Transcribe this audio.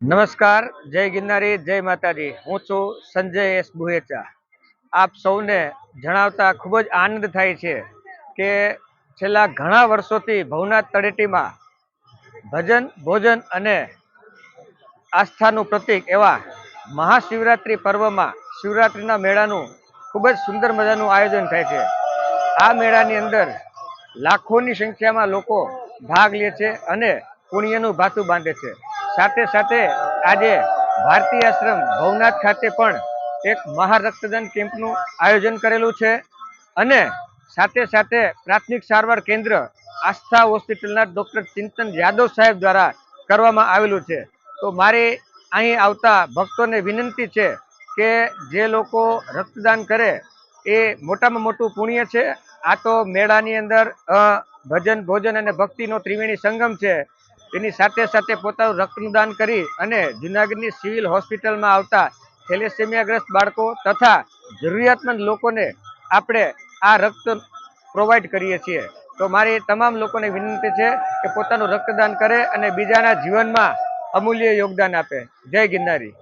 નમસ્કાર, જય ગિરનારી, જય માતાજી. હું છું સંજય એસ બુહેચા. આપ સૌને જણાવતા ખૂબ જ આનંદ થાય છે કે છેલ્લા ઘણા વર્ષોથી ભવનાથ તળેટીમાં ભજન, ભોજન અને આસ્થાનું પ્રતીક એવા મહાશિવરાત્રિ પર્વમાં શિવરાત્રિના મેળાનું ખૂબ જ સુંદર મજાનું આયોજન થાય છે. આ મેળાની અંદર લાખોની સંખ્યામાં લોકો ભાગ લે છે અને પુણ્યનું ભાથું બાંધે છે. સાથે સાથે આજે ભારતીય આશ્રમ ભવનાથ ખાતે પણ એક મહા રક્તદાન કેમ્પનું આયોજન કરેલું છે. અને સાથે સાથે પ્રાથમિક સારવાર કેન્દ્ર આસ્થા હોસ્પિટલના ડૉક્ટર ચિંતન યાદવ સાહેબ દ્વારા કરવામાં આવેલું છે. તો મારી અહીં આવતા ભક્તોને વિનંતી છે કે જે લોકો રક્તદાન કરે એ મોટામાં મોટું પુણ્ય છે. આ તો મેળાની અંદર ભજન ભોજન અને ભક્તિનો ત્રિવેણી સંગમ છે. તેની સાથે સાથે પોતાનું રક્તનું દાન કરી અને જૂનાગઢની સિવિલ હોસ્પિટલમાં આવતા થેલેસેમિયાગ્રસ્ત બાળકો તથા જરૂરિયાતમંદ લોકોને આપણે આ રક્ત પ્રોવાઈડ કરીએ છીએ. તો મારી તમામ લોકોને વિનંતી છે કે પોતાનું રક્તદાન કરે અને બીજાના જીવનમાં અમૂલ્ય યોગદાન આપે. જય ગિરનારી.